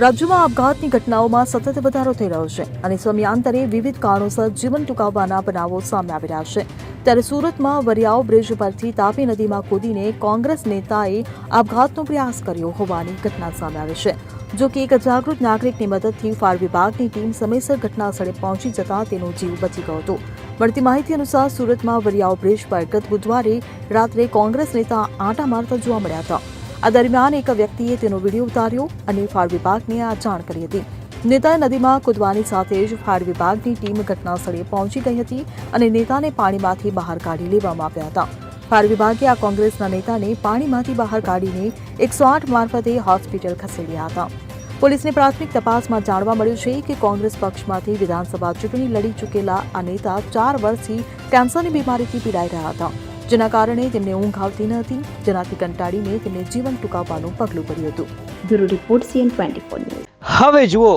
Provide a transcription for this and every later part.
રાજ્યમાં આપઘાતની ઘટનાઓમાં સતત વધારો થઈ રહ્યો છે અને સમયાંતરે વિવિધ કારણોસર જીવન ટૂંકાવવાના બનાવો સામે આવી રહ્યા છે. ત્યારે સુરતમાં વરિયાવ બ્રિજ પરથી તાપી નદીમાં કૂદીને કોંગ્રેસ નેતાએ આપઘાતનો પ્રયાસ કર્યો હોવાની ઘટના સામે આવી છે. જો કે એક જાગૃત નાગરિકની મદદથી ફાયર વિભાગની ટીમ સમયસર ઘટના સ્થળે પહોંચી જતા તેનો જીવ બચી ગયો હતો. મળતી માહિતી અનુસાર સુરતમાં વરિયાવ બ્રિજ પર ગત બુધવારે રાત્રે કોંગ્રેસ નેતા આંટા મારતા જોવા મળ્યા હતા. આ દરમિયાન એક વ્યક્તિએ તેનો વીડિયો ઉતાર્યો અને ફાયર વિભાગને આ જાણ કરી હતી. નેતા નદીમાં કૂદવાની સાથે જ ફાયર વિભાગની ટીમ ઘટના સ્થળે પહોંચી ગઈ હતી અને નેતાને પાણીમાંથી બહાર કાઢી લેવામાં આવ્યા હતા. ફાયર વિભાગે આ કોંગ્રેસના નેતાને પાણીમાંથી બહાર કાઢીને એકસો આઠ મારફતે હોસ્પિટલ ખસેડ્યા હતા. પોલીસની પ્રાથમિક તપાસમાં જાણવા મળ્યું છે કે કોંગ્રેસ પક્ષમાંથી વિધાનસભા ચૂંટણી લડી ચૂકેલા આ નેતા ચાર વર્ષથી કેન્સરની બીમારીથી પીડાઈ રહ્યા હતા. જેના કારણે તેમને ઊંઘ આવતી ન હતી જેનાથી કંટાળીને તેમને જીવન ટૂંકાવવાનું પગલું ભર્યું હતું. Bureau report CN twenty four હવે જુઓ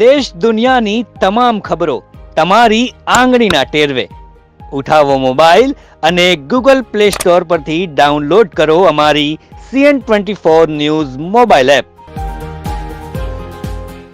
દેશ દુનિયાની તમામ ખબરો તમારી આંગળીના ટેરવે. ઉઠાવો મોબાઈલ અને ગૂગલ પ્લે સ્ટોર પરથી ડાઉનલોડ કરો અમારી CN twenty four news mobile app.